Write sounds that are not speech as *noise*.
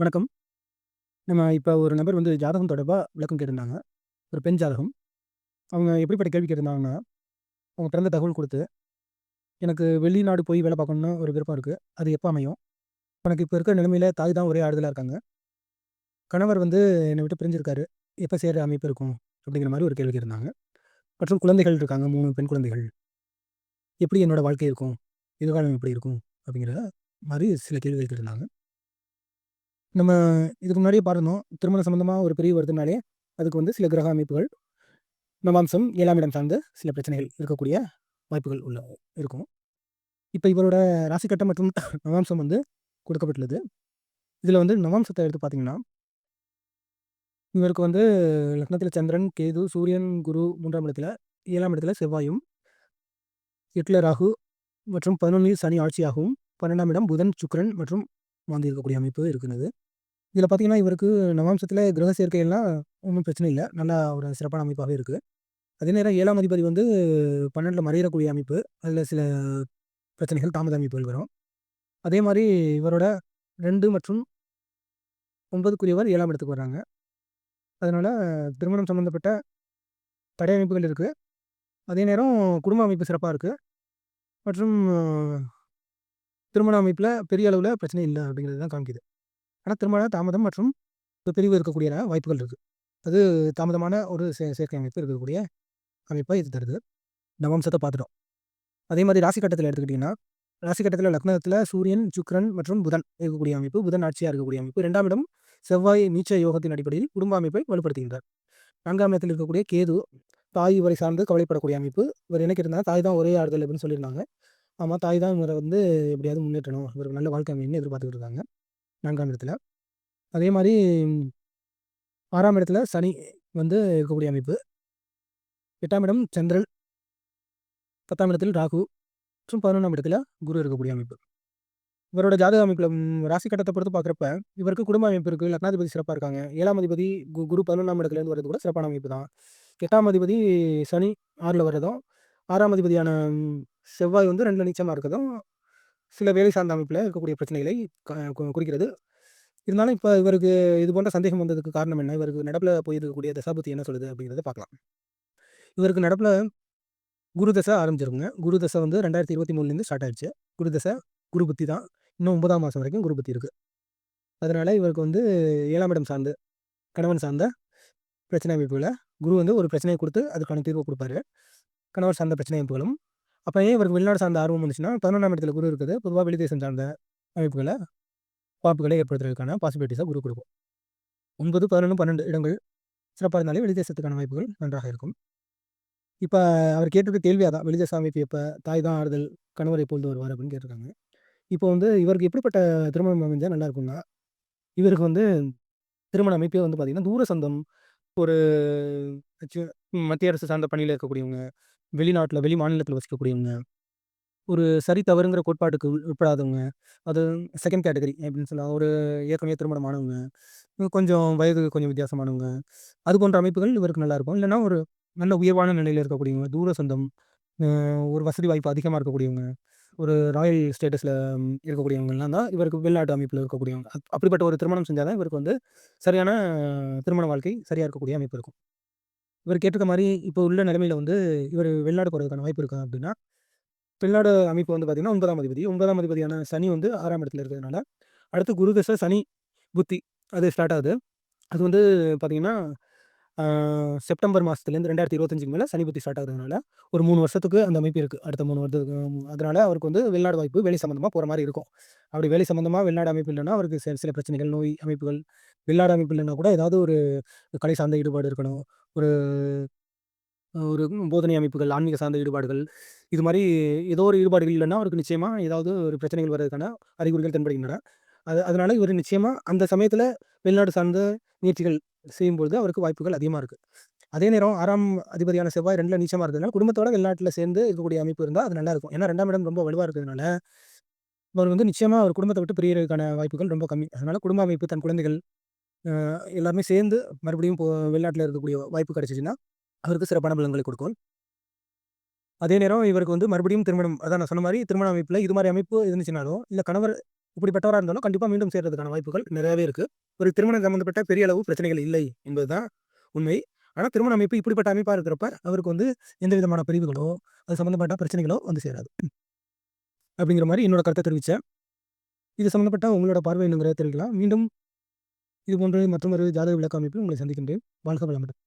வணக்கம். நம்ம இப்போ ஒரு நபர் வந்து ஜாதகம் தொடர்பாக விளக்கம் கேட்டிருந்தாங்க. ஒரு பெண் ஜாதகம். அவங்க எப்படிப்பட்ட கேள்வி கேட்டிருந்தாங்கன்னா, அவங்க பிறந்த தகவல் கொடுத்து எனக்கு வெளிநாடு போய் வேலை பார்க்கணுன்னு ஒரு விருப்பம் இருக்குது அது எப்போ அமையும்? எனக்கு இப்போ இருக்கிற நிலைமையில் தாய் தான் ஒரே ஆடுதலாக இருக்காங்க. கணவர் வந்து என்னை விட்டு பிரிஞ்சிருக்காரு. எப்போ சேர்ற அமைப்பு இருக்கும்? அப்படிங்கிற மாதிரி ஒரு கேள்வி கேட்டிருந்தாங்க. மற்றும் குழந்தைகள் இருக்காங்க. மூணு பெண் குழந்தைகள். எப்படி என்னோடய வாழ்க்கை இருக்கும்? எதிர்காலம் எப்படி இருக்கும்? அப்படிங்கிற மாதிரி சில கேள்விகள் கேட்டிருந்தாங்க. நம்ம இதுக்கு முன்னாடியே பார்த்தோம் திருமண சம்மந்தமாக ஒரு பிரிவு வருதுனாலே, அதுக்கு வந்து சில கிரக அமைப்புகள், நவாம்சம் ஏழாம் இடம் சார்ந்த சில பிரச்சனைகள் இருக்கக்கூடிய வாய்ப்புகள் உள்ள இருக்கும். இப்போ இவரோட ராசிக்கட்டம் மற்றும் *laughs* நவாம்சம் வந்து கொடுக்கப்பட்டுள்ளது. இதில் வந்து நவாம்சத்தை எடுத்து பார்த்தீங்கன்னா இவருக்கு வந்து லக்னத்தில் சந்திரன், கேது, சூரியன், குரு மூன்றாம் இடத்துல, ஏழாம் இடத்துல செவ்வாயும் எட்டில் ராகு மற்றும் 11ல் சனி ஆட்சியாகவும், 12ஆம் இடம் புதன், சுக்கரன் மற்றும் வாழ்ந்து இருக்கக்கூடிய அமைப்பு இருக்கிறது. இதில் பார்த்தீங்கன்னா, இவருக்கு நவாம்சத்தில கிரக சேர்க்கைலாம் ஒண்ணும் பிரச்சனை இல்ல. நல்லா ஒரு சிறப்பான அமைப்பாவே இருக்கு. அதே நேரம் 7ஆம் அதிபதி வந்து 12ல மறையக்கூடிய அமைப்பு. அதில சில பிரச்சனைகள், தாமத அமைப்புகள் வரும். அதே மாரி இவரோட 2 மற்றும் 9க்குரியவர் 7ஆம் இடத்துக்கு வர்றாங்க. அதனால திருமணம் சம்மந்தப்பட்ட தடை அமைப்புகள் இருக்கு. அதே நேரம் குடும்ப அமைப்பு சிறப்பா இருக்கு. மற்றும் திருமண அமைப்பில் பெரிய அளவுல பிரச்சனை இல்ல அப்படிங்கிறது தான் காமிக்குது. ஆனால் திருமண தாமதம் மற்றும் பிரிவு இருக்கக்கூடிய வாய்ப்புகள் இருக்குது அது தாமதமான ஒரு சே சேர்க்கை அமைப்பு இருக்கக்கூடிய அமைப்பை இது தருது. நவம்சத்தை பார்த்துட்டோம். அதே மாதிரி ராசி கட்டத்தில் எடுத்துக்கிட்டிங்கன்னா ராசி கட்டத்தில் லக்னத்தில் சூரியன், சுக்ரன் மற்றும் புதன் இருக்கக்கூடிய அமைப்பு. புதன் ஆட்சியாக இருக்கக்கூடிய அமைப்பு. ரெண்டாம் இடம் செவ்வாய் நீச்ச யோகத்தின் அடிப்படையில் குடும்ப அமைப்பை வலுப்படுத்துகின்றார். நான்காம் இடத்தில் இருக்கக்கூடிய கேது, தாய் இவரை சார்ந்து கவலைப்படக்கூடிய அமைப்பு. இவர் என்ன இருந்தால் தாய் தான் ஒரே ஆறுதல் அப்படின்னு சொல்லியிருந்தாங்க. ஆமாம் தாய் தான் இவரை வந்து எப்படியாவது முன்னேற்றணும். இவருக்கு நல்ல வாழ்க்கை அமைன்னு எதிர்பார்த்துக்கிட்டு இருக்காங்க. நான்காம் இடத்துல. அதே மாதிரி ஆறாம் இடத்துல சனி வந்து இருக்கக்கூடிய அமைப்பு. எட்டாம் இடம் சந்திரன். 10ஆம் இடத்தில் ராகு மற்றும் 11ஆம் இடத்துல குரு இருக்கக்கூடிய அமைப்பு. இவரோட ஜாதக அமைப்பில் ராசி கட்டத்தை பொறுத்து பார்க்குறப்ப, இவருக்கு குடும்ப அமைப்பு இருக்குது லக்னாதிபதி சிறப்பாக இருக்காங்க. ஏழாம் அதிபதி கு குரு 11ஆம் இடத்துலேருந்து வர்றது கூட சிறப்பான அமைப்பு தான். எட்டாம் அதிபதி சனி ஆறில் வர்றதும், ஆறாம் அதிபதியான செவ்வாய் வந்து ரெண்டில் நிச்சயமாக இருக்கிறதும் சில வேலை சார்ந்த அமைப்பில் இருக்கக்கூடிய பிரச்சனைகளை க கு குறிக்கிறது. இருந்தாலும் இப்போ இவருக்கு இது போன்ற சந்தேகம் வந்ததுக்கு காரணம் என்ன? இவருக்கு நடப்பில் போயிருக்கக்கூடிய தசாபுத்தி என்ன சொல்லுது? அப்படிங்கிறத பார்க்கலாம். இவருக்கு நடப்பில் குரு தசை ஆரம்பிச்சிருக்குங்க. குரு தசை வந்து 2023லேருந்து ஸ்டார்ட் ஆயிடுச்சு. குரு தசை, குரு புத்தி தான். இன்னும் ஒன்பதாம் மாதம் வரைக்கும் குரு புத்தி இருக்குது அதனால் இவருக்கு வந்து ஏழாம் இடம் சார்ந்து கணவன் சார்ந்த பிரச்சனை அமைப்புகளை குரு வந்து ஒரு பிரச்சனையை கொடுத்து அதுக்கான தீர்வு கொடுப்பாரு கணவர் சார்ந்த பிரச்சனை அமைப்புகளும். அப்போ ஏன் இவருக்கு வெளிநாடு சார்ந்த ஆர்வம் வந்துச்சுன்னா, 11ஆம் இடத்துல குரு இருக்குது. பொதுவா வெளிதேசம் சார்ந்த அமைப்புகளை வாய்ப்புகளை ஏற்படுத்துறதுக்கான பாசிபிலிட்டிஸாக குரு கொடுக்கும் ஒன்பது பதினொன்று பன்னெண்டு இடங்கள் சிறப்பாக இருந்தாலே வெளிதேசத்துக்கான வாய்ப்புகள் நன்றாக இருக்கும். இப்போ அவர் கேட்டிருக்க கேள்வியாக தான் வெளிதேச அமைப்பு இப்போ தாய் தான் ஆறுதல். கணவரை போல் வருவார்? அப்படின்னு கேட்டிருக்காங்க. இப்போ வந்து இவருக்கு எப்படிப்பட்ட திருமணம் அமைஞ்சால் நல்லா இருக்கும்னா, இவருக்கு வந்து திருமண அமைப்பே வந்து பார்த்திங்கன்னா தூர சொந்தம், ஒரு மத்திய அரசு சார்ந்த பணியில் இருக்கக்கூடியவங்க, வெளிநாட்டில் வெளி மாநிலத்தில் வசிக்கக்கூடியவங்க, ஒரு சரி, தவறுங்கிற கோட்பாட்டுக்கு உட்படாதவங்க, அது செகண்ட் கேட்டகரி அப்படின்னு சொல்லலாம். ஒரு ஏற்கனவே திருமணமானவங்க கொஞ்சம் வயது கொஞ்சம் வித்தியாசமானவங்க, அது போன்ற அமைப்புகள் இவருக்கு நல்லாயிருக்கும். இல்லைன்னா ஒரு நல்ல உயர்வான நிலையில் இருக்கக்கூடியவங்க, தூர சொந்தம், ஒரு வசதி வாய்ப்பு அதிகமாக இருக்கக்கூடியவங்க, ஒரு ராயல் ஸ்டேட்டஸில் இருக்கக்கூடியவங்கலாம் தான் இவருக்கு வெளிநாட்டு அமைப்பில் இருக்கக்கூடியவங்க. அப்படிப்பட்ட ஒரு திருமணம் செஞ்சால் தான் இவருக்கு வந்து சரியான திருமண வாழ்க்கை சரியாக இருக்கக்கூடிய அமைப்பு இருக்கும். இவர் கேட்டிருக்க மாதிரி இப்போ உள்ள நிலைமையில வந்து இவர் வெளிநாடு போகிறதுக்கான வாய்ப்பு இருக்கா? அப்படின்னா, வெளிநாடு அமைப்பு வந்து பார்த்தீங்கன்னா, ஒன்பதாம் அதிபதி. ஒன்பதாம் அதிபதியான சனி வந்து ஆறாம் இடத்துல இருக்கிறதுனால, அடுத்து குரு தசை, சனி புத்தி அது ஸ்டார்ட் ஆகுது. அது வந்து பார்த்தீங்கன்னா, செப்டம்பர் மாதத்துலேருந்து ரெண்டாயிரத்தி இருபத்தஞ்சுக்கு மேலே சனி புத்தி ஸ்டார்ட் ஆகுறதுனால, ஒரு மூணு வருஷத்துக்கு அந்த அமைப்பு இருக்குது அடுத்த மூணு வருஷத்துக்கு அதனால் அவருக்கு வந்து வெளிநாடு வாய்ப்பு வேலை சம்மந்தமாக போகிற மாதிரி இருக்கும். அப்படி வேலை சம்மந்தமாக வெளிநாடு அமைப்பு இல்லைன்னா அவருக்கு சில சில பிரச்சனைகள், நோய் அமைப்புகள், வெளிநாடு அமைப்பு இல்லைன்னா கூட ஏதாவது ஒரு கலை சார்ந்த ஈடுபாடு இருக்கணும். ஒரு ஒரு போதனை அமைப்புகள், ஆன்மீக சார்ந்த ஈடுபாடுகள், இது மாரி ஏதோ ஒரு ஈடுபாடுகள் இல்லன்னா, அவருக்கு நிச்சயமா ஏதாவது ஒரு பிரச்சனைகள் வர்றதுக்கான அறிகுறிகள் தென்படுகின்றன. அது அதனால இவரு நிச்சயமா அந்த சமயத்தில் வெளிநாடு சார்ந்த முயற்சிகள் செய்யும்பொழுது அவருக்கு வாய்ப்புகள் அதிகமா இருக்கு. அதே நேரம் 6ஆம் அதிபதியான செவ்வாய் 2ல நீச்சமா இருக்கிறதுனால, குடும்பத்தோட வெளிநாட்டில் சேர்ந்து இருக்கக்கூடிய அமைப்பு இருந்தா அது நல்லாயிருக்கும். ஏன்னா 2ஆம் இடம் ரொம்ப வலுவா இருக்கிறதுனால, அவர் வந்து நிச்சயமா அவர் குடும்பத்த விட்டு பிரியறதுக்கான வாய்ப்புகள் ரொம்ப கம்மி. அதனால குடும்ப அமைப்பு, தன் குழந்தைகள், எல்லாருமே சேர்ந்து மறுபடியும் போ வெளிநாட்டில் இருக்கக்கூடிய வாய்ப்பு கிடச்சிச்சின்னா அவருக்கு சிறப்பான பலன்களை கொடுக்கும். அதே நேரம் இவருக்கு வந்து மறுபடியும் திருமணம் அதான் நான் சொன்ன மாதிரி திருமண அமைப்பில் இது மாதிரி அமைப்பு இருந்துச்சுனாலும், இல்லை கணவர் இப்படிப்பட்டவராக இருந்தாலும் கண்டிப்பாக மீண்டும் சேர்றதுக்கான வாய்ப்புகள் நிறையவே இருக்குது ஒரு திருமணம் சம்மந்தப்பட்ட பெரிய அளவு பிரச்சனைகள் இல்லை என்பதுதான் உண்மை. ஆனால் திருமண அமைப்பு இப்படிப்பட்ட அமைப்பாக இருக்கிறப்ப அவருக்கு வந்து எந்த விதமான பிரிவுகளோ அது சம்மந்தப்பட்ட பிரச்சனைகளோ வந்து சேராது. அப்படிங்கிற மாதிரி என்னோட கருத்தை தெரிவித்தேன் இது சம்மந்தப்பட்ட உங்களோட பார்வை என்னங்கிறத தெரிவிக்கலாம். மீண்டும் இது போன்ற மற்றொரு ஜாதக விளக்க அமைப்பில் உங்களை சந்திக்கின்றேன். வாழ்க வளமுடன்.